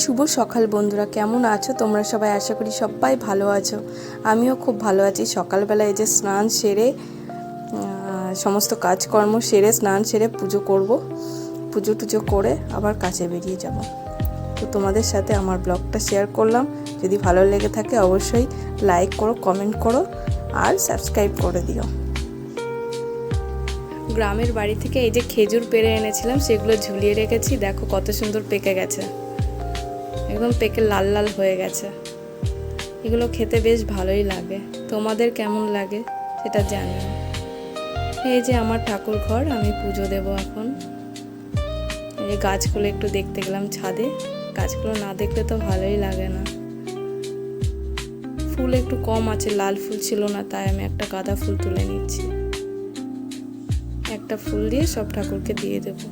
শুভ সকাল বন্ধুরা, কেমন আছো? তোমরা সবাই আশা করি সবাই ভালো আছো। আমিও খুব ভালো আছি। সকালবেলা এই যে স্নান সেরে সমস্ত কাজকর্ম সেরে, স্নান সেরে পুজো করব। পুজো টুজো করে আবার কাছে বেরিয়ে যাব। তো তোমাদের সাথে আমার ব্লগটা শেয়ার করলাম। যদি ভালো লেগে থাকে অবশ্যই লাইক করো কমেন্ট করো আর সাবস্ক্রাইব করে দিও। গ্রামের বাড়ি থেকে এই যে খেজুর পেরে এনেছিলাম, সেগুলো ঝুলিয়ে রেখেছি। দেখো কত সুন্দর পেকে গেছে। একদম পেকে লাল লাল হয়ে গেছে। এগুলো খেতে বেশ ভালোই লাগে। তোমাদের কেমন লাগে সেটা জানিও এই যে আমার ঠাকুর ঘর, আমি পুজো দেব এখন। এই যে গাছগুলো একটু দেখতে গেলাম ছাদে। গাছগুলো না দেখলে তো ভালোই লাগে না। ফুল একটু কম আছে, লাল ফুল ছিল না, তাই আমি একটা গাঁদা ফুল তুলে নিচ্ছি। একটা ফুল দিয়ে সব ঠাকুরকে দিয়ে দেবো।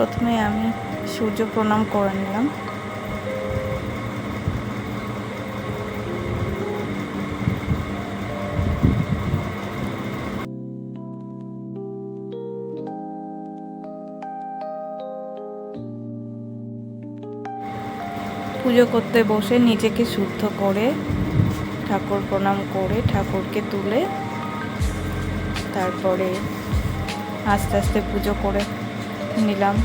প্রথমে আমি সূর্য প্রণাম করে নিলাম। পুজো করতে বসে নিজেকে শুদ্ধ করে, ঠাকুর প্রণাম করে, ঠাকুরকে তুলে তারপরে আস্তে আস্তে পুজো করে নিলাম।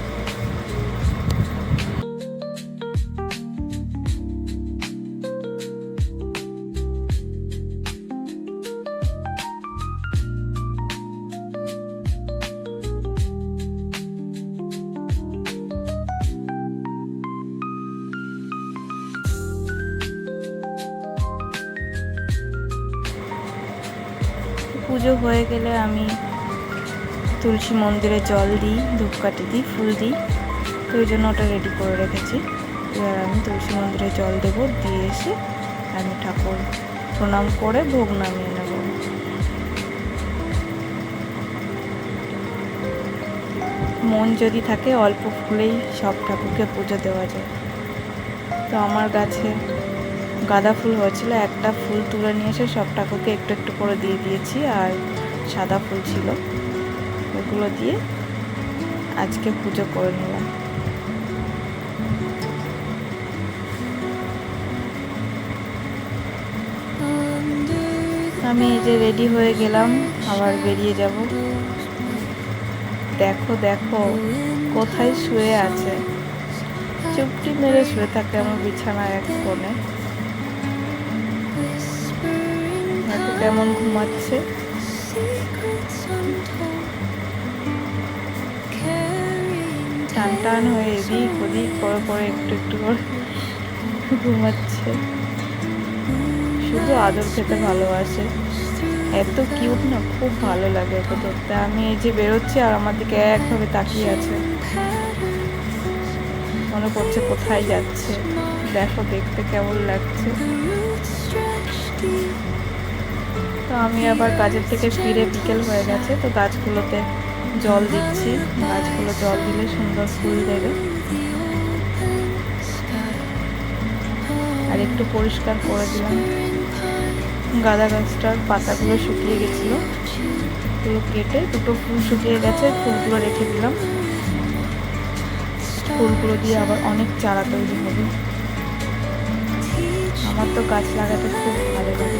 পুজো হয়ে গেলে আমি তুলসী মন্দিরে জল দিই, ধূপকাঠি দিই, ফুল দিই, তো ওই জন্য ওটা রেডি করে রেখেছি। এবার আমি তুলসী মন্দিরে জল দেবো, দিয়ে এসে আমি ঠাকুর প্রণাম করে ভোগ নামিয়ে নেব। মন যদি থাকে, অল্প ফুলেই সব ঠাকুরকে পুজো দেওয়া যায়। তো আমার গাছে গাঁদা ফুল হয়েছিল, একটা ফুল তুলে নিয়ে এসে সব ঠাকুরকে একটু একটু করে দিয়ে দিয়েছি, আর সাদা ফুল ছিল। ওগুলো দিয়ে আজকে পুজো করে নিলাম। আমি এই যে রেডি হয়ে গেলাম, আবার বেরিয়ে যাব। দেখো দেখো, কোথায় শুয়ে আছে। চুপটি মেরে শুয়ে থাকে আমার বিছানার এক কোণে। কেমন ঘুমাচ্ছে। টান টান হয়ে এদিক ওদিক করে করে একটু একটু করে ঘুমাচ্ছে। শুধু আদর খেতে ভালোবাসে। এত কিউট না, খুব ভালো লাগে ওকে দেখতে। আমি এই যে বেরোচ্ছি আর আমার দিকে একভাবে তাকিয়ে আছে। মনে করছে কোথায় যাচ্ছে। দেখো দেখতে কেমন লাগছে। তো আমি আবার কাজের থেকে ফিরে বিকেল হয়ে গেছে, তো গাছগুলোতে জল দিচ্ছি, গাছগুলো জল দিলে সুন্দর ফুল দেবে। আর একটু পরিষ্কার করে দিলাম। গাঁদা গাছটার পাতাগুলো শুকিয়ে গেছিল। ফুল কেটে দুটো ফুল শুকিয়ে গেছে, ফুলগুলো রেখে দিলাম। ফুলগুলো দিয়ে আবার অনেক চারা তৈরি হবে। আমার তো গাছ লাগাতে খুব ভালো লাগে।